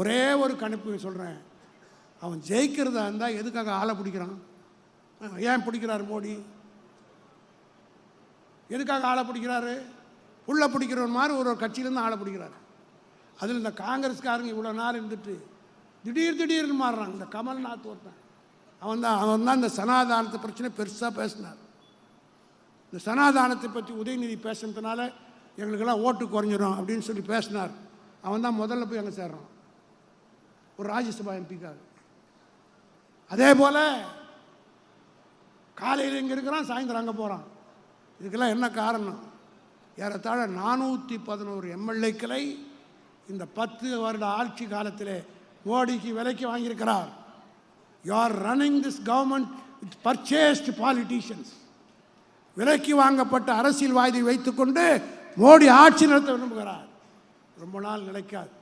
ஒரே ஒரு கணிப்பு சொல்கிறேன் அவன் ஜெயிக்கிறதா இருந்தால் எதுக்காக ஆளை பிடிக்கிறான்? ஏன் பிடிக்கிறார் மோடி? எதுக்காக ஆளை பிடிக்கிறாரு? உள்ள பிடிக்கிறவன் மாதிரி ஒரு ஒரு கட்சியிலேருந்து ஆளை பிடிக்கிறாரு. அதில் இந்த காங்கிரஸ்காரங்க இவ்வளோ நாள் இருந்துட்டு திடீர் திடீர்னு மாறுறான் இந்த கமல்நாத் ஒருத்தன். அவன் தான் அவன் தான் இந்த சனாதானத்தை பிரச்சனை பெருசாக பேசினார். இந்த சனாதானத்தை பற்றி உதயநிதி பேசுனதுனால எங்களுக்கெல்லாம் ஓட்டு குறைஞ்சிரும் அப்படின்னு சொல்லி பேசினார். அவன் தான் முதல்ல போய் அங்கே சேர்றான். ஒரு ராஜ்யசபா எம்பிக்காக அதே போல் காலையில் இங்கே இருக்கிறான் சாயந்தரம் அங்கே போகிறான் இதுக்கெல்லாம் என்ன காரணம்? ஏறத்தாழ நானூற்றி பதினோரு எம்எல்ஏக்களை இந்த பத்து வருட ஆட்சி காலத்தில் மோடிக்கு விலைக்கு வாங்கியிருக்கிறார். You are running this government with purchased politicians விலைக்கு வாங்கப்பட்ட அரசியல்வாதியை வைத்துக்கொண்டு மோடி ஆட்சி நடத்த விரும்புகிறார். ரொம்ப நாள் நிலைக்காது.